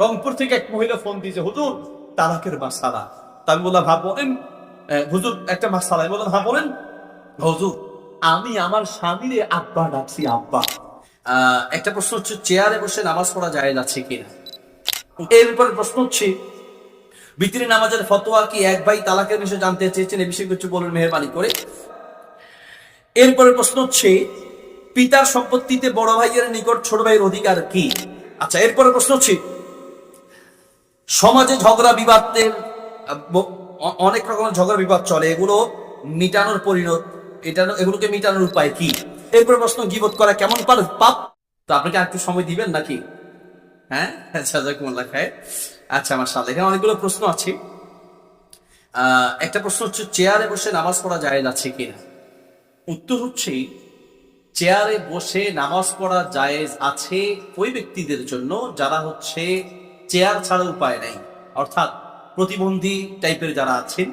রংপুর থেকে এক মহিলা ফোন দিয়েছে, হুজুর, তালাকের মাসালা। আমি বললাম হ্যাঁ বলেন। হুজুর, একটা মাসালা। আমি বললাম হ্যাঁ বলেন। হুজুর, আমি আমার স্বামীরে আব্বা ডাকছি, আব্বা। একটা প্রশ্ন হচ্ছে, চেয়ারে বসে নামাজ পড়া যায় আছে কিনা? এরপরে প্রশ্ন হচ্ছে ভিতরে নামাজের ফতোয়া কি এক ভাই তালাকের বিষয়ে জানতে চেয়েছেন? এই বিষয়ে কিছু বলুন মেহরবানি করে। এরপরে প্রশ্ন হচ্ছে, পিতার সম্পত্তিতে বড় ভাইয়ের নিকট ছোট ভাইয়ের অধিকার কি? আচ্ছা এরপরে প্রশ্ন হচ্ছে সমাজে ঝগড়া বিবাদের অনেক রকমের ঝগড়া বিবাদ চলে, এগুলো মিটানোর পরিণত এটা এগুলোকে মিটানোর উপায় কি? এরপরে প্রশ্ন গিবত করা কেমন পার পাপ? তো আপনাকে একটু সময় দিবেন নাকি? হ্যাঁ? জাকুমুল্লাহ খায় আচ্ছা আমার সাথে এখানে অনেকগুলো প্রশ্ন আছে। একটা প্রশ্ন হচ্ছে, চেয়ারে বসে নামাজ পড়া যায় আছে কিনা? উত্তর হচ্ছে, চেয়ারে বসে নামাজ পড়া জায়েজ আছে ওই ব্যক্তিদের জন্য, যারা হচ্ছে চেয়ার ছাড়া উপায় নাই। অর্থাৎ প্রতিবন্ধী টাইপের যারা আছেন,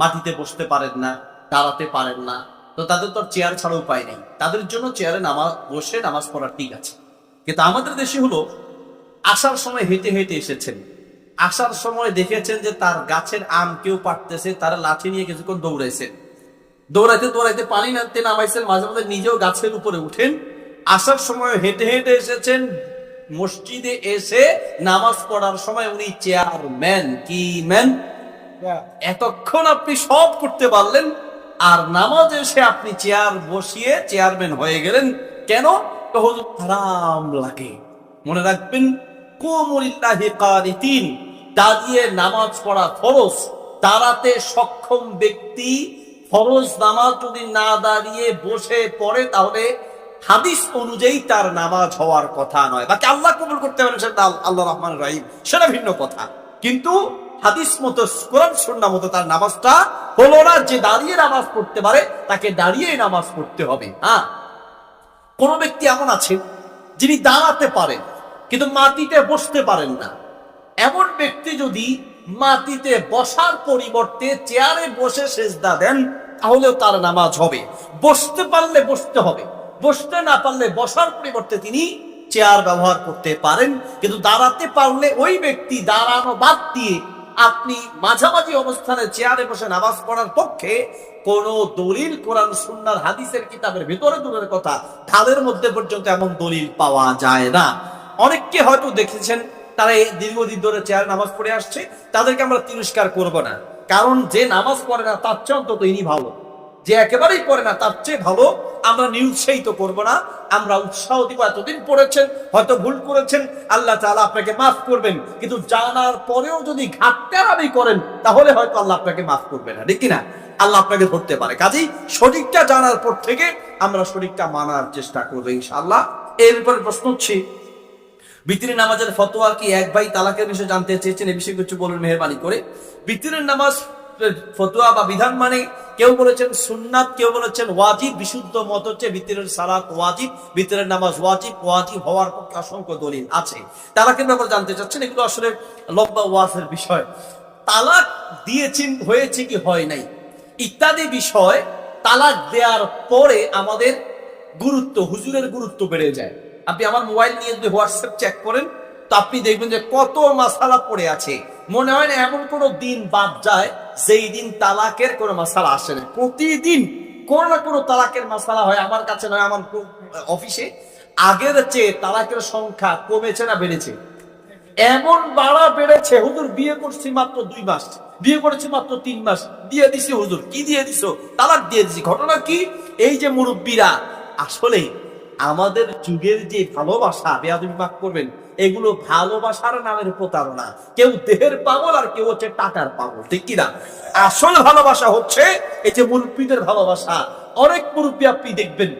মাটিতে বসতে পারেন না, দাঁড়াতে পারেন না, তো তাদের তো চেয়ার ছাড়া উপায় নেই। তাদের জন্য চেয়ারে নামাজ, বসে নামাজ পড়া ঠিক আছে। কিন্তু আমাদের দেশে হলো, আসার সময় হেঁটে হেঁটে এসেছেন। আসার সময় দেখেছেন যে তার গাছের আম কেউ পাটতেছে তারা লাঠি নিয়ে কিছুক্ষণ দৌড়াইছেন দৌড়াইতে দৌড়াইতে পানি নামতে নামাইছেন, মাঝে মাঝে নিজেও গাছের উপরে উঠেন। আসার সময় হেঁটে হেঁটে এসেছেন মসজিদে এসে নামাজ পড়ার সময় উনি চেয়ারম্যান কি ম্যান? এতক্ষণ আপনি সব করতে পারলেন আর নামাজ এসে আপনি চেয়ার বসিয়ে চেয়ারম্যান হয়ে গেলেন। কেন? হুজুর আরাম লাগে। মনে রাখবেন কুমুলিল্লাহি কানিতিন দাঁড়িয়ে নামাজ পড়া ফরজ দাঁড়াতে সক্ষম ব্যক্তি ফরজ নামাজ যদি না দাঁড়িয়ে বসে পড়ে তাহলে হাদিস অনুযায়ী তার নামাজ হওয়ার কথা নয়। বাকি আল্লাহ কবুল করতে পারেন, সেটা আল্লাহ রহমান রাহিম, সেটা ভিন্ন কথা। কিন্তু হাদিস মতো, কোরআন সুন্নাহ মতো তার নামাজটা হলো না যে দাঁড়িয়ে নামাজ পড়তে পারে, তাকে দাঁড়িয়ে নামাজ পড়তে হবে। হ্যাঁ? কোন ব্যক্তি এমন আছেন যিনি দাঁড়াতে পারেন, কিন্তু মাটিতে বসতে পারেন না। এমন ব্যক্তি যদি মাটিতে বসার পরিবর্তে চেয়ারে বসে সেজদা দেন, তাহলেও তার নামাজ হবে। বসতে পারলে বসতে হবে। বসতে না পারলে বসার পরিবর্তে তিনি চেয়ার ব্যবহার করতে পারেন, কিন্তু দাঁড়াতে পারলে ওই ব্যক্তি দাঁড়ানো বাদ দিয়ে আপনি মাঝামাঝি অবস্থানে চেয়ারে বসে নামাজ পড়ার পক্ষে কোন দলিল কোরআন সুন্নার হাদিসের কিতাবের ভিতরে দূরের কথা, ঢালের মধ্যে পর্যন্ত এমন দলিল পাওয়া যায় না। অনেককে হয়তো দেখেছেন, তারা এই দীর্ঘদিন ধরে চেয়ার নামাজ পড়ে আসছে, তাদেরকে আমরা তিরস্কার করব না। কারণ যে নামাজ পড়ে না, তার চেয়ে অন্তত ইনি ভালো। যে একেবারেই পড়ে না, তার চেয়ে ভালো আমরা নিরুৎসাহিত করব না। আমরা উৎসাহ দিব, এতদিন পড়েছেন, হয়তো ভুল করেছেন, আল্লাহ তাআলা আপনাকে মাফ করবেন। কিন্তু জানার পরেও যদি ঘাটতারামি করেন, তাহলে হয়তো আল্লাহ আপনাকে মাফ করবে না, ঠিক কিনা? আল্লাহ আপনাকে ধরতে পারে। কাজেই সঠিকটা জানার পর থেকে আমরা সঠিকটা মানার চেষ্টা করব ইনশাআল্লাহ। এরপরে প্রশ্ন হচ্ছে বিতিরের নামাজের ফতোয়া কি এক ভাই তালাকের বিষয়ে জানতে চেয়েছেন? এই বিষয়ে কিছু বলুন মেহরবানি করে। বিতিরের নামাজ ফতোয়া বা বিধান মানে কেউ বলেছেন সুন্নাত, কেউ বলেছেন ওয়াজিব, বিশুদ্ধ মত হচ্ছে ভিতরের সালাত ওয়াজিব, ভিতরের নামাজ ওয়াজিব ওয়াজিব হওয়ার পক্ষে অসংখ্য দলিল আছে। তালাকের ব্যাপারে জানতে চাচ্ছেন, এগুলো আসলে লম্বা ওয়াজের বিষয়। তালাক দিয়েছেন, হয়েছে কি হয় নাই? ইত্যাদি বিষয় তালাক দেওয়ার পরে আমাদের গুরুত্ব, হুজুরের গুরুত্ব বেড়ে যায়। আপনি আমার মোবাইল নিয়ে যদি হোয়াটসঅ্যাপ চেক করেন, তো আপনি দেখবেন যে কত মাসালা পড়ে আছে। মনে হয় না এমন কোনো দিন বাদ যায় যেই দিন তালাকের কোনো মাসালা আসে না, প্রতিদিন কোনো না কোনো তালাকের মাসালা হয়, আমার কাছে নয়, আমার অফিসে। আগের চেয়ে তালাকের সংখ্যা কমেছে না বেড়েছে। এমন বাড়া বেড়েছে, হুজুর বিয়ে করছি মাত্র দুই মাস, বিয়ে করেছি মাত্র তিন মাস, দিয়ে দিছি হুজুর, কি দিয়ে দিছো? তালাক দিয়ে দিছি। ঘটনা কি? এই যে মুরব্বীরা আসলে আমাদের যুগের যে ভালোবাসা, বেয়াদবি মাফ করবেন, এগুলো ভালোবাসার নামের প্রতারণা। কেউ দেহের পাগল আর কেউ হচ্ছে টাকার পাগল, ঠিক কিনা? আসল ভালোবাসা হচ্ছে এই যে মুরব্বীদের ভালোবাসা। অনেক মুরব্বী আপনি দেখবেন,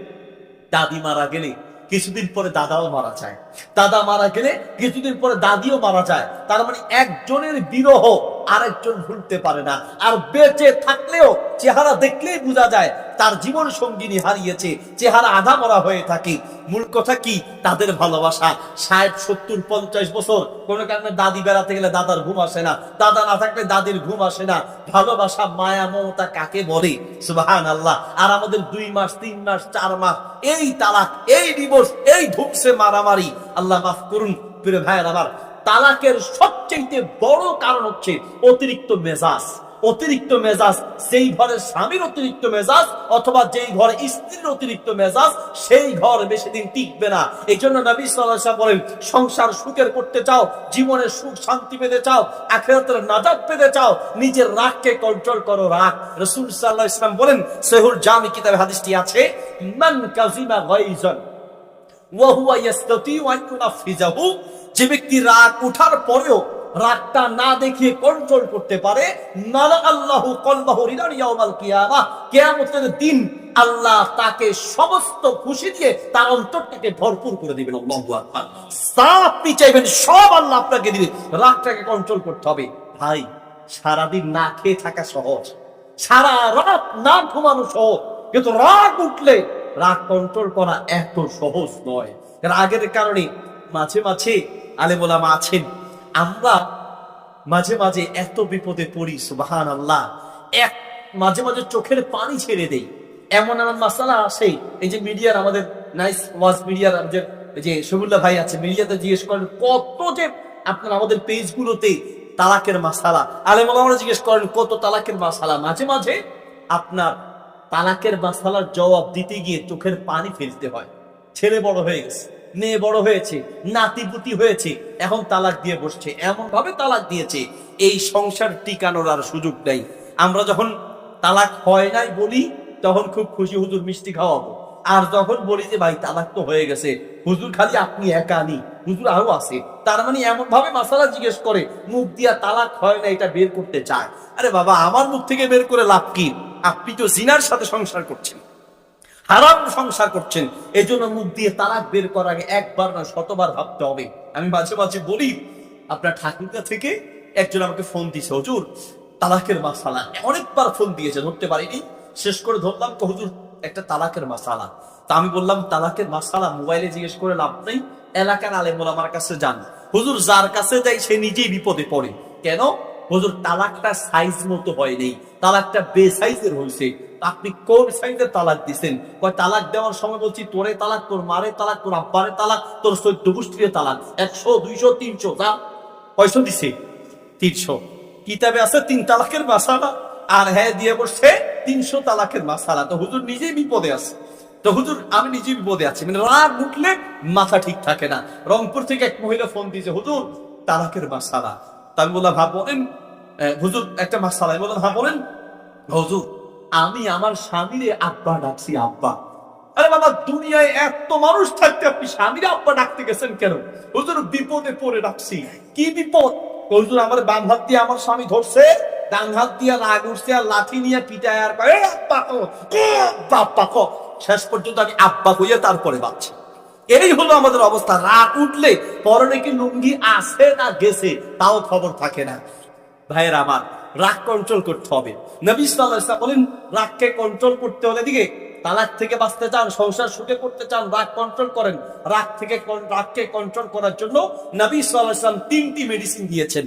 দাদি মারা গেলে কিছুদিন পরে দাদাও মারা যায়। দাদা মারা গেলে কিছুদিন পরে দাদিও মারা যায়। তার মানে একজনের বিরহ আরেকজন ভুলতে পারে না। আর বেঁচে থাকলেও চেহারা দেখলেই বোঝা যায় তার জীবন সঙ্গিনী হারিয়েছে, চেহারা আধা মরা হয়ে থাকে। মূল কথা কি? তাদের ভালোবাসা। ষাট, সত্তর, পঞ্চাশ বছর কোনো কারণে দাদি বেড়াতে গেলে দাদার ঘুম আসে না। দাদা না থাকলে দাদির ঘুম আসে না। ভালোবাসা, মায়া, মমতা কাকে বলে? সুবাহান আল্লাহ আর আমাদের দুই মাস, তিন মাস, চার মাস, এই তালাক, এই ডিভোর্স এই ধুকসে মারামারি আল্লাহ মাফ করুন, প্রিয় ভাইয়ের আমার, তালাকের সবচেয়ে বড় কারণ হচ্ছে অতিরিক্ত মেজাজ। অতিরিক্ত মেজাজ সেই ঘরে স্বামীর অতিরিক্ত মেজাজ অথবা যেই ঘরে স্ত্রীর অতিরিক্ত মেজাজ, সেই ঘর বেশি দিন টিকবে না। এই জন্য নবী ওয়াসাল্লাম বলেন, সংসার সুখের করতে চাও জীবনের সুখ শান্তি পেতে চাও, আখেরাতের নাজাত পেতে চাও, নিজের রাগকে কন্ট্রোল করো রাগ। রাসূল সাল্লাল্লাহু আলাইহি ওয়াসাল্লাম বলেন সহিহুল জামি কিতাবে হাদিসটি আছে, মান কাযিমা গায়জান। যে ব্যক্তি রাগ উঠার পরেও রাগটা না দেখিয়ে কন্ট্রোল করতে পারে দিন আল্লাহ তাকে সমস্ত খুশি দিয়ে তার অন্তরটাকে ভরপুর করে দিবেন আপনি চাইবেন, সব আল্লাহ আপনাকে দিবে। রাগটাকে কন্ট্রোল করতে হবে। ভাই, সারাদিন না খেয়ে থাকা সহজ। সারা রাত না ঘুমানো সহজ। কিন্তু রাগ উঠলে রাগ কন্ট্রোল করা এত সহজ নয়। রাগের কারণে মাঝে মাঝে আলেমোলামা আছেন। আমরা মাঝে মাঝে এত বিপদে পড়ি সুবাহান আল্লাহ এক, মাঝে মাঝে চোখের পানি ছেড়ে দেই। এমন এমন মাসালা আসে এই যে মিডিয়ার আমাদের নাইস ওয়াজ মিডিয়ার আমাদের যে শবুল্লাহ ভাই আছে, মিডিয়াতে জিজ্ঞেস করেন, কত যে আপনার আমাদের পেজগুলোতে তালাকের মাসালা? আলেমোলামা জিজ্ঞেস করেন, কত তালাকের মাসালা? মাঝে মাঝে আপনার তালাকের মাসালার জবাব দিতে গিয়ে চোখের পানি ফেলতে হয়। ছেলে বড় হয়ে গেছে, মেয়ে বড় হয়েছে নাতিপুতি হয়েছে, এখন তালাক দিয়ে বসছে এমন ভাবে তালাক দিয়েছে, এই সংসার টিকানোর আর সুযোগ নেই। আমরা যখন তালাক হয় নাই বলি, তখন খুব খুশি হুজুর মিষ্টি খাওয়াবো। আর যখন বলি যে, ভাই, তালাক তো হয়ে গেছে, হুজুর খালি আপনি একা নি হুজুর আরও আছে। তার মানে এমন ভাবে মাসালা জিজ্ঞেস করে, মুখ দিয়া তালাক হয় না, এটা বের করতে চায়? আরে বাবা, আমার মুখ থেকে বের করে লাভ কি? আপনি তো জিনার সাথে সংসার করছেন। হারাম সংসার করছেন। এই জন্য মুখ দিয়ে তালাক বের করার আগে একবার না শতবার ভাবতে হবে। আমি মাঝে মাঝে বলি, আপনার ঠাকুরকা থেকে একজন আমাকে ফোন দিয়েছে, হুজুর, তালাকের মাসালা। অনেকবার ফোন দিয়েছে, ধরতে পারিনি। শেষ করে ধরলাম তো, হুজুর, একটা তালাকের মাসালা। তা আমি বললাম, তালাকের মাসালা? মোবাইলে জিজ্ঞেস করে লাভ নেই। এলাকার আলেমুল আমার কাছে যান। হুজুর যার কাছে যাই সে নিজেই বিপদে পড়ে। কেন? হুজুর তালাকটা সাইজ মতো হয় হয়নি তালাকটা বে সাইজের হয়েছে আপনি কোন সাইজের তালাক দিছেন? কয় তালাক দেওয়ার সময় বলছি তোরে তালাক তোর মারে তালাক তোর আব্বারে তালাক তোর চৈদ্দ গোষ্ঠীর তালাক একশো দুইশো তিনশো যা। কয়শো দিছে? তিনশো। কিতাবে আছে তিন তালাকের মাসালা আর হ্যাঁ দিয়ে বসছে তিনশো তালাকের মাসালা। তো হুজুর নিজেই বিপদে আছে। তো হুজুর আমি নিজে বিপদে আছি। মানে রাগ উঠলে মাথা ঠিক থাকে না। রংপুর থেকে এক মহিলা ফোন দিয়েছে হুজুর তালাকের মাসালা। তা আমি বললাম আহ, হুজুর একটা মাসালা আমি বললাম হ্যাঁ বলেন। হুজুর আমি আমার স্বামীরে আব্বা ডাকছি আব্বা। আরে বাবা দুনিয়ায় এত মানুষ থাকতে আপনি স্বামীরে আব্বা ডাকতে গেছেন কেন? হুজুর বিপদে পড়ে ডাকছি। কি বিপদ? হুজুর আমার বাম হাত দিয়ে আমার স্বামী ধরছে ডান হাত দিয়ে রাগ উঠছে আর লাঠি নিয়ে পিটায় আর কয়, "এ আব্বা কো আব্বা আব্বা কো? শেষ পর্যন্ত আমি আব্বা হইয়া তারপরে বাঁচছি। এই হলো আমাদের অবস্থা। রাগ উঠলে পরনে কি লুঙ্গি আছে না গেছে তাও খবর থাকে না। ভাইয়ের আমার, রাগ কন্ট্রোল করতে হবে। নবী সাল্লাল্লাহু বলেন, রাগকে কন্ট্রোল করতে হলে দিকে তালাক থেকে বাঁচতে চান, সংসার সুখে করতে চান, রাগ কন্ট্রোল করেন। রাগ থেকে রাগকে কন্ট্রোল করার জন্য নবী সাল্লাল্লাহু তিনটি মেডিসিন দিয়েছেন।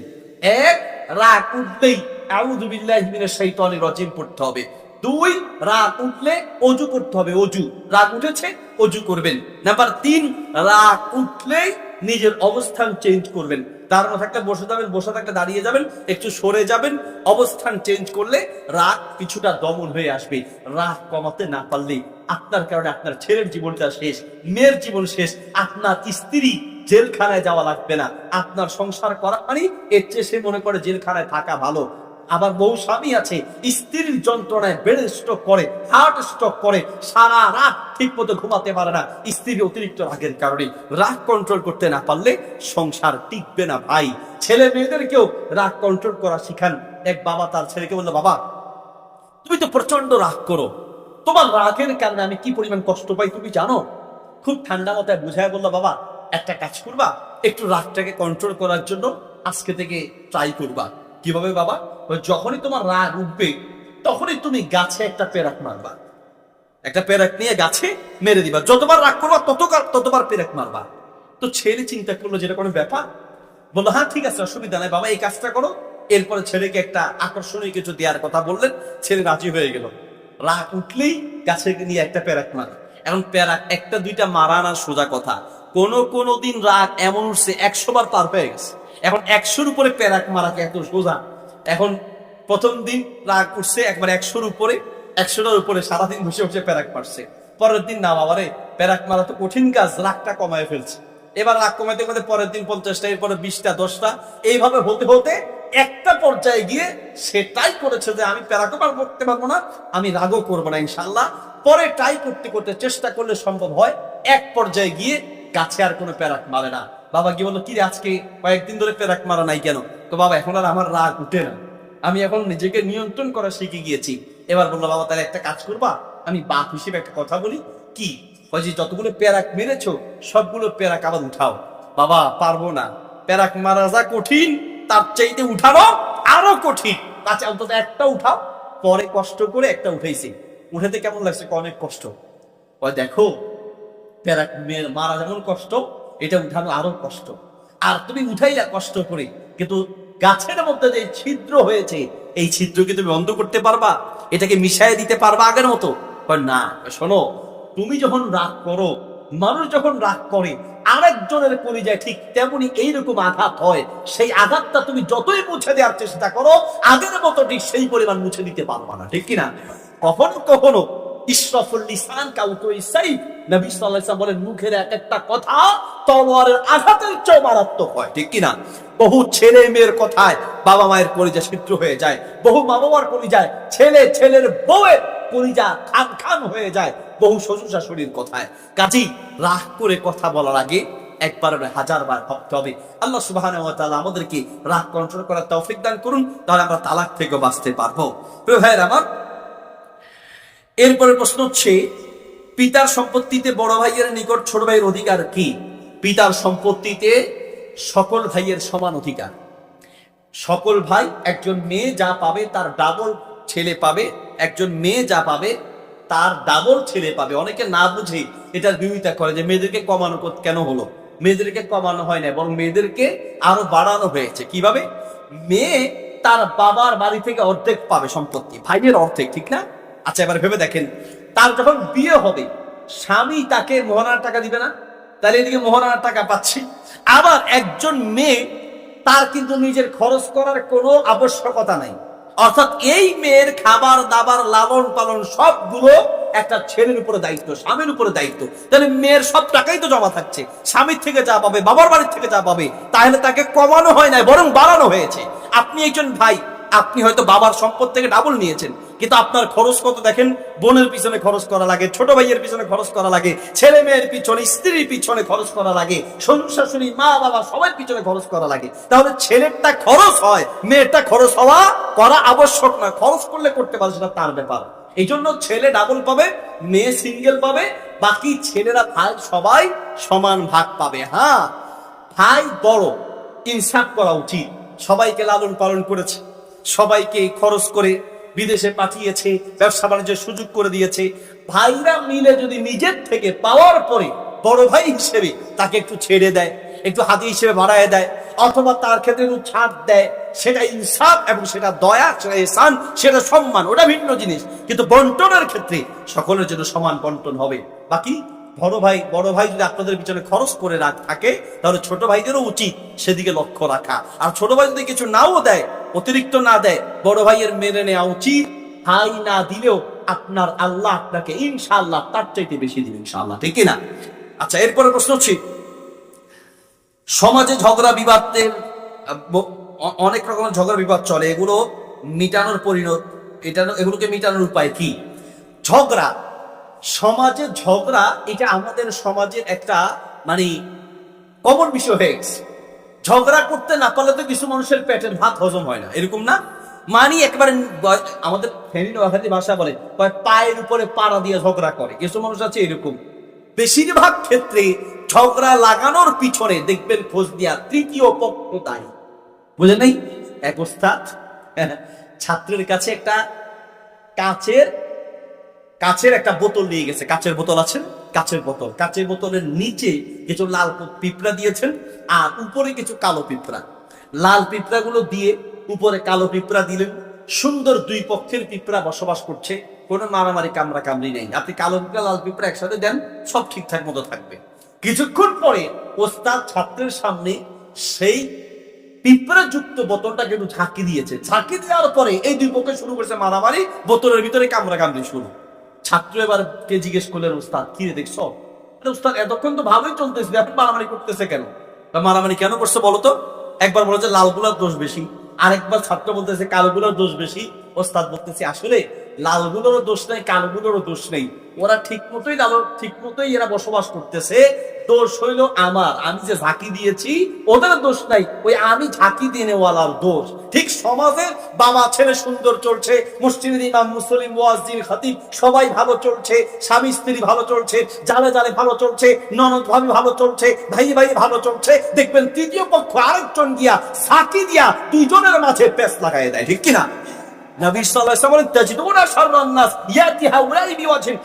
এক, রাগ উঠলেই আউযু বিল্লাহি মিনাশ শাইতানির রাজিম পড়তে হবে। দুই, রাগ উঠলে অজু করতে হবে, অজু। রাগ উঠেছে, অজু করবেন। নাম্বার তিন, রাগ উঠলেই নিজের অবস্থান চেঞ্জ করবেন। দাঁড়ানো থাকলে বসে যাবেন, বসে থাকলে দাঁড়িয়ে যাবেন, একটু সরে যাবেন, অবস্থান চেঞ্জ করলে রাগ কিছুটা দমন হয়ে আসবে। রাগ কমাতে না পারলে আপনার কারণে আপনার ছেলের জীবনটা শেষ, মেয়ের জীবন শেষ, আপনার স্ত্রী জেলখানায় যাওয়া লাগবে না। আপনার সংসার করা মানে এর চেয়ে সে মনে করে জেলখানায় থাকা ভালো। আবার বউ স্বামী আছে, স্ত্রীর যন্ত্রণায় বেড়ে স্ট্রোক করে হার্ট স্ট্রোক করে, সারা রাত ঠিক মতো ঘুমাতে পারে না। স্ত্রীর অতিরিক্ত রাগের কারণে রাগ কন্ট্রোল করতে না পারলে সংসার টিকবে না ভাই। ছেলে মেয়েদেরকেও রাগ কন্ট্রোল করা শিখান। এক বাবা তার ছেলেকে বলল, বাবা, তুমি তো প্রচণ্ড রাগ করো। তোমার রাগের কারণে আমি কি পরিমাণ কষ্ট পাই তুমি জানো? খুব ঠান্ডা মাথায় বুঝায় বলল, বাবা, একটা কাজ করবা, একটু রাগটাকে কন্ট্রোল করার জন্য আজকে থেকে ট্রাই করবা। কীভাবে বাবা? যখনই তোমার রাগ উঠবে তখনই তুমি গাছে একটা পেরাক মারবা। একটা পেরাক নিয়ে গাছে মেরে দিবা। যতবার রাগ করবা ততবার ততবার পেরাক মারবা। তো ছেলে চিন্তা করল যেটা কোনো ব্যাপার? বলল হ্যাঁ ঠিক আছে, অসুবিধা নাই, বাবা, এই কাজটা করো। এরপরে ছেলেকে একটা আকর্ষণীয় কিছু দেওয়ার কথা বললেন। ছেলে রাজি হয়ে গেল। রাগ উঠলেই গাছে নিয়ে একটা প্যারাক মারা। এখন প্যারাক একটা দুইটা মারা না সোজা কথা। কোন, কোনো দিন রাগ এমন উঠছে একশো বার পার হয়ে গেছে। এখন একশোর উপরে প্যারাক মারাকে এত সোজা। এখন প্রথম দিন রাগ উঠছে, একবার একশোর উপরে, একশোটার উপরে সারাদিন বসে বসে প্যারাক মারছে। পরের দিন না বাবারে প্যারাক মারা তো কঠিন কাজ, রাগটা কমায় ফেলছে। এবার রাগ কমাইতে কমাইতে পরের দিন পঞ্চাশটা, এরপরে বিশটা, দশটা, এইভাবে হতে হতে একটা পর্যায়ে গিয়ে সেটাই করেছে যে আমি প্যারাকও পার করতে পারব না, আমি রাগও করব না ইনশাল্লাহ পরে ট্রাই করতে করতে চেষ্টা করলে সম্ভব হয়, এক পর্যায়ে গিয়ে গাছে আর কোনো প্যারাক মারে না। বাবা কি বলল কি রে, আজকে কয়েকদিন ধরে প্যারাক মারা নাই কেন? তো বাবা এখন আর আমার রাগ উঠে না। আমি এখন নিজেকে নিয়ন্ত্রণ করা শিখে গিয়েছি। এবার বলল বাবা তাহলে একটা কাজ করবা? আমি বাপ হিসেবে একটা কথা বলি। কি? যে যতগুলো প্যারাক মেরেছো সবগুলো প্যারাক আবার উঠাও। বাবা পারব না। প্যারাক মারা যা কঠিন তার চাইতে উঠানো আরও কঠিন। তাছে অন্তত একটা উঠাও। পরে কষ্ট করে একটা উঠাইছি উঠাতে কেমন লাগছে? অনেক কষ্ট। দেখো প্যারাক মারা যেমন কষ্ট এটা উঠানো আরও কষ্ট। আর তুমি উঠাইলা কষ্ট করে, কিন্তু গাছের মধ্যে যে ছিদ্র হয়েছে, এই ছিদ্রকে তুমি বন্ধ করতে পারবা? এটাকে মিশাই দিতে পারবা আগের মতো? না, শোনো, তুমি যখন রাগ করো, মানুষ যখন রাগ করে, আরেকজনের কলিজায় ঠিক তেমনি এইরকম আঘাত হয়। সেই আঘাতটা তুমি যতই মুছে দেওয়ার চেষ্টা করো, আগের মতো ঠিক সেই পরিমাণ মুছে দিতে পারবা না, ঠিক কিনা? কখনো কখনো ইশরাফুল ইসাই নবী সাল্লাল্লাহু বলেন, মুখের এক একটা কথা তলোয়ারের আঘাতের চেয়ে মারাত্মক হয়। ঠিক কি না বহু ছেলে মেয়ের কথায় বাবা মায়ের ছিদ্র হয়ে যায়, বহু মা বাবার ছেলে ছেলের বউয়ের খান খান হয়ে যায়, বহু শ্বশুর শাশুড়ির কথায়। কাজেই রাগ করে কথা বলার আগে একবার নয়, হাজার বার ভাবতে হবে। আল্লাহ তাআলা আমাদেরকে রাগ কন্ট্রোল করার তৌফিক দান করুন, তাহলে আমরা তালাক থেকে বাঁচতে পারব। প্রিয় ভাইয়ের আমার এরপরে প্রশ্ন হচ্ছে, পিতার সম্পত্তিতে বড় ভাইয়ের নিকট ছোট ভাইয়ের অধিকার কি? পিতার সম্পত্তিতে সকল ভাইয়ের সমান অধিকার। সকল ভাই একজন মেয়ে যা পাবে তার ডাবল ছেলে পাবে, একজন মেয়ে যা পাবে তার ডাবল ছেলে পাবে। অনেকে না বুঝে এটার বিরোধিতা করে যে মেয়েদেরকে কমানো কেন হলো? মেয়েদেরকে কমানো হয় না বরং মেয়েদেরকে আরও বাড়ানো হয়েছে। কীভাবে? মেয়ে তার বাবার বাড়ি থেকে অর্ধেক পাবে সম্পত্তি, ভাইয়ের অর্ধেক, ঠিক না? আচ্ছা এবার ভেবে দেখেন। তার যখন বিয়ে হবে, স্বামী তাকে মোহনার টাকা দিবে না? তাহলে এদিকে মোহনার টাকা পাচ্ছি। আবার একজন মেয়ে, তার কিন্তু নিজের খরচ করার কোনো আবশ্যকতা নাই। অর্থাৎ এই মেয়ের খাবার, দাবার লালন পালন সবগুলো একটা ছেলের উপরে দায়িত্ব, স্বামীর উপরে দায়িত্ব। তাহলে মেয়ের সব টাকাই তো জমা থাকছে। স্বামীর থেকে যা পাবে, বাবার বাড়ির থেকে যা পাবে, তাহলে তাকে কমানো হয় না বরং বাড়ানো হয়েছে। আপনি একজন ভাই, আপনি হয়তো বাবার সম্পদ থেকে ডাবল নিয়েছেন। কিন্তু আপনার খরচ কত দেখেন? বোনের পিছনে খরচ করা লাগে, ছোট ভাইয়ের পিছনে খরচ করা লাগে, ছেলে মেয়ের পিছনে, স্ত্রীর পিছনে খরচ করা লাগে, শ্বশুর শাশুড়ি, মা বাবা সবার পিছনে খরচ করা লাগে। তাহলে ছেলেরটা খরচ হয়, মেয়েরটা খরচ হওয়া করা আবশ্যক না, খরচ করলে করতে পারে সেটা তার ব্যাপার। এই জন্য ছেলে ডাবল পাবে, মেয়ে সিঙ্গেল পাবে, বাকি ছেলেরা ভাই সবাই সমান ভাগ পাবে। হ্যাঁ ভাই বড়, ইনসাফ করা উচিত। সবাইকে লালন পালন করেছে, সবাইকে খরচ করে বিদেশে পাঠিয়েছে, ব্যবসা বাণিজ্যের সুযোগ করে দিয়েছে। ভাইরা মিলে যদি নিজের থেকে পাওয়ার পরে বড় ভাই হিসেবে তাকে একটু ছেড়ে দেয়, একটু হাতি হিসেবে বাড়ায় দেয়, অথবা তার ক্ষেত্রে একটু ছাড় দেয়, সেটা ইনসাফ এবং সেটা দয়া, সেটা এসান সেটা সম্মান, ওটা ভিন্ন জিনিস। কিন্তু বন্টনের ক্ষেত্রে সকলের জন্য সমান বন্টন হবে। বাকি বড় ভাই বড় ভাই যদি আপনাদের পিছনে খরচ করে রাখ থাকে, তাহলে ছোট ভাইদেরও উচিত সেদিকে লক্ষ্য রাখা। আর ছোট ভাই যদি কিছু নাও দেয়, অতিরিক্ত না দেয়, বড় ভাইয়ের মেনে নেওয়া উচিত। ভাই না দিলেও আপনার আল্লাহ আপনাকে ইনশাআল্লাহ তার চাইতে বেশি দিবে ইনশাআল্লাহ, ঠিক না আচ্ছা এরপরে প্রশ্ন হচ্ছে, সমাজে ঝগড়া বিবাদের অনেক রকমের ঝগড়া বিবাদ চলে। এগুলো মিটানোর পরিণত এটা এগুলোকে মিটানোর উপায় কি? ঝগড়া সমাজে ঝগড়া, এটা আমাদের সমাজের একটা মানে কমন বিষয় হয়ে গেছে। ঝগড়া করতে না পারলে তো কিছু মানুষের পেটের ভাত হজম হয় না। এরকম না? মানি একেবারে আমাদের ফেনী নোয়াখালী ভাষা বলে পায়ের উপরে পাড়া দিয়ে ঝগড়া করে। কিছু মানুষ আছে এরকম। বেশিরভাগ ক্ষেত্রে ঝগড়া লাগানোর পিছনে দেখবেন খোঁজ দিয়া তৃতীয় পক্ষ দায়ী। বুঝে নেই? এক ওস্তাদ ছাত্রের কাছে একটা কাচের কাচের একটা বোতল নিয়ে গেছে। কাচের বোতল আছে? কাচের বোতল। কাচের বোতলের নিচে কিছু লাল পিঁপড়া দিয়েছেন আর উপরে কিছু কালো পিঁপড়া। লাল পিঁপড়াগুলো দিয়ে উপরে কালো পিঁপড়া দিলেন। সুন্দর দুই পক্ষের পিঁপড়া বসবাস করছে। কোনো মারামারি, কামড়া কামড়ি নেই। আপনি কালো পিঁপড়া, লাল পিঁপড়া একসাথে দেন, সব ঠিকঠাক মতো থাকবে। কিছুক্ষণ পরে ওস্তাদ ছাত্রের সামনে সেই পিঁপড়া যুক্ত বোতলটা কিন্তু ঝাঁকি দিয়েছে। ঝাঁকি দেওয়ার পরে এই দুই পক্ষে শুরু করেছে মারামারি। বোতলের ভিতরে কামড়া কামড়ি শুরু। ছাত্র এবার কে জিজ্ঞেস করলেন, উস্তাদ, কি রে দেখছ? উস্তাদ, এতক্ষণ তো ভালোই চলতেছে, এখন মারামারি করতেছে কেন? মারামারি কেন করছে বলতো একবার বলেছে লালগুলার দোষ বেশি, আরেকবার ছাত্র বলতেছে কালগুলার দোষ বেশি। ওস্তাদ বলতেছে আসলে লালগুলোরও দোষ নেই, কালোগুলোরও দোষ নেই। ওরা ঠিক মতোই লাল ঠিক মতোই এরা বসবাস করতেছে। দোষ হইল আমার। আমি যে ঝাঁকি দিয়েছি, ওদের দোষ নাই। ওই আমি ঝাঁকি দিয়ে নেওয়ালার দোষ। ঠিক সমাজে বাবা, ছেলে সুন্দর চলছে, মসজিদের ইমাম, মুসলিম ওয়াজির খতিব, সবাই ভালো চলছে, স্বামী, স্ত্রী ভালো চলছে, জালে জালে ভালো চলছে, ননদ ভাবি ভালো চলছে, ভাই ভাই ভালো চলছে। দেখবেন তৃতীয় পক্ষ আরেকজন গিয়া সাকি দিয়া দুইজনের মাঝে পেস লাগাই দেয়, ঠিক কিনা? নবী ওয়াসাল্লাম তাজিদুনা ইয়াতি হাউলাই বিওয়াজিন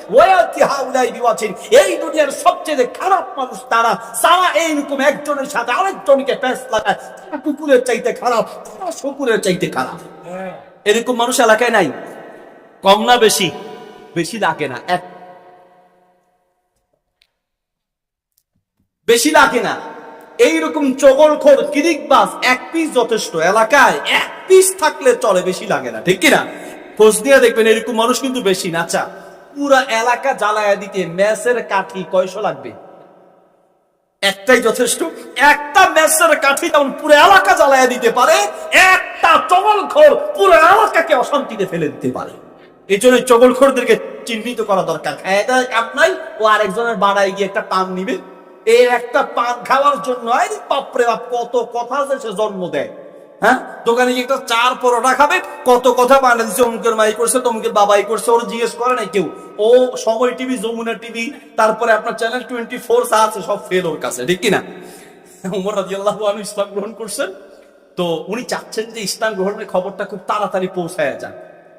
হাউলাই বিওয়াজিন এই দুনিয়ার সবচেয়ে খারাপ মানুষ তারা। সারা এইরকম একজনের সাথে আরেকজনকে লাগায়। কুকুরের চাইতে খারাপ, তারা চাইতে খারাপ। এরকম মানুষ এলাকায় নাই। কম না বেশি? বেশি লাগে না। এক বেশি লাগে না। এইরকম চগলখোর, কিরিকবাজ, এক পিস যথেষ্ট। এলাকায় এক পিস থাকলে চলে, বেশি লাগে না, ঠিক কিনা? খোঁজ দিয়ে দেখবেন এরকম মানুষ কিন্তু বেশি না আচ্ছা পুরা এলাকা জ্বালায়া দিতে ম্যাসের কাঠি কয়শো লাগবে? একটাই যথেষ্ট। একটা ম্যাসের কাঠি যেমন পুরো এলাকা জ্বালায়া দিতে পারে, একটা চগলখোর পুরো এলাকাকে অশান্তিতে ফেলে দিতে পারে। এই জন্য চগলখোরদেরকে চিহ্নিত করা দরকার। কাপ নাই, ও আরেকজনের বাড়ায় গিয়ে একটা পান নিবে। এই একটা পান খাওয়ার জন্য বাপরে বাপ, কত কথা আছে সে জন্ম দেয়। হ্যাঁ? দোকানে গিয়ে একটা চার পরোটা খাবে, কত কথা বানিয়ে দিচ্ছে অমুকের মাই করছে, তমুকের বাবাই করছে, ওরা জিজ্ঞেস করে নাই কেউ। ও সময় টিভি, যমুনা টিভি, তারপরে আপনার চ্যানেল টোয়েন্টি ফোর আছে, সব ফেল ওর কাছে, ঠিক কিনা? উমর রাদিয়াল্লাহু আনহু ইসলাম গ্রহণ করছেন। তো উনি চাচ্ছেন যে ইসলাম গ্রহণের খবরটা খুব তাড়াতাড়ি পৌঁছায় যান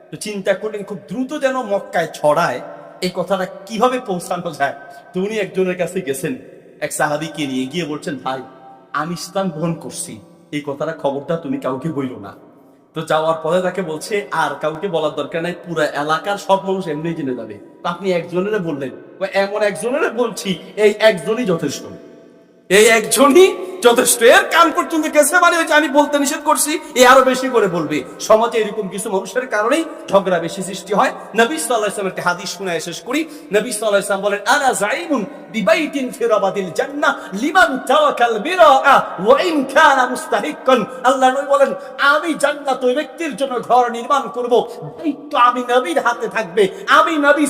তো চিন্তা করলেন, খুব দ্রুত যেন মক্কায় ছড়ায়, এই কথাটা কীভাবে পৌঁছানো যায়? তো উনি একজনের কাছে গেছেন, এক সাহাবিকে নিয়ে গিয়ে বলছেন, ভাই, আমি ইসলাম গ্রহণ করছি। এই কথাটা, খবরটা তুমি কাউকে বইল না। তো যাওয়ার পরে তাকে বলছে, আর কাউকে বলার দরকার নাই, পুরো এলাকার সব মানুষ এমনি জেনে যাবে। আপনি একজনের বললেন। এমন একজনের বলছি, এই একজনই যথেষ্ট। এই একজনই যথেষ্ট। এর কান পর্যন্ত গেছে মানে আমি বলতে নিষেধ করছি, এ আরও বেশি করে বলবে। সমাজে এরকম কিছু মানুষের কারণেই ঝগড়া বেশি সৃষ্টি হয়। নবী ওয়াসাল্লামের হাদিস শুনে শেষ করি। নবী বলেন আমি জান্নাত ওই ব্যক্তির জন্য ঘর নির্মাণ করব। দায়িত্ব আমি নবীর হাতে থাকবে। আমি নবী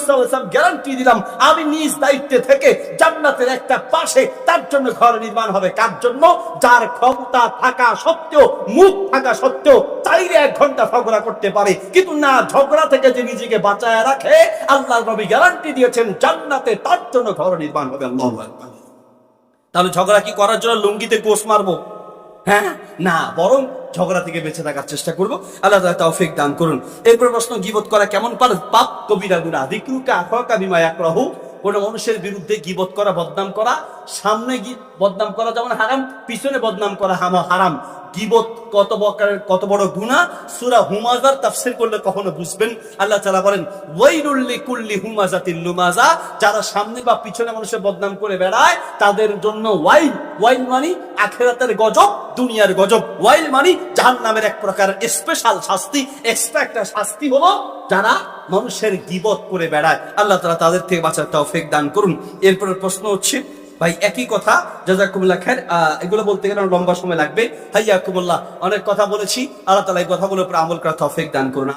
গ্যারান্টি দিলাম, আমি নিজ দায়িত্বে থেকে জান্নাতের একটা পাশে তার জন্য ঘর নির্মাণ হবে। কার জন্য? যার ক্ষমতা থাকা সত্ত্বেও, মুখ থাকা সত্ত্বেও চাইলে এক ঘণ্টা ঝগড়া করতে পারে। কিন্তু না, ঝগড়া থেকে যে নিজেকে বাঁচায় রাখে আল্লাহ নবী গ্যারান্টি দিয়েছেন, জান্নাতে তার জন্য ঘর নির্মাণ হবে, আল্লাহু। তাহলে ঝগড়া কি করার জন্য লুঙ্গিতে কোষ মারবো? হ্যাঁ? না, বরং ঝগড়া থেকে বেঁচে থাকার চেষ্টা করব। আল্লাহ তাআলা তৌফিক দান করুন। এরপর প্রশ্ন, গিবত করা কেমন পার পাপ কবিরা গুনাহ দিকরুকা আখওয়াকা বিমা ইয়াকরাহু কোন মানুষের বিরুদ্ধে গিবত করা বদনাম করা, সামনে বদনাম করা যেমন হারাম, পিছনে বদনাম করা হারাম। গিবত কত কত বড় গুনাহ? সূরা হুমাজার তাফসীর করলে কখনো বুঝবেন? আল্লাহ তাআলা বলেন, ওয়াইলুল লিকুল্লি হুমাজাতিল লুমাজা যারা সামনে বা পিছনে মানুষের বদনাম করে বেড়ায়, তাদের জন্য ওয়াইল। ওয়াইল মানে আখেরাতের গজব, দুনিয়ার গজব। ওয়াইল মানে জাহান্নামের এক প্রকার স্পেশাল শাস্তি। এক্সট্রা একটা শাস্তি হলো যারা মানুষের গিবত করে বেড়ায়। আল্লাহ তাআলা তাদের থেকে বাঁচার তৌফিক দান করুন। এরপরের প্রশ্ন হচ্ছে ভাই, একই কথা, জাজাকুমুল্লাহ খের এগুলো বলতে গেলে লম্বা সময় লাগবে। হাইয়া কুমুল্লাহ অনেক কথা বলেছি। আল্লাহ তালা এই কথাগুলোর উপর আমল করা তফেক দান করুন।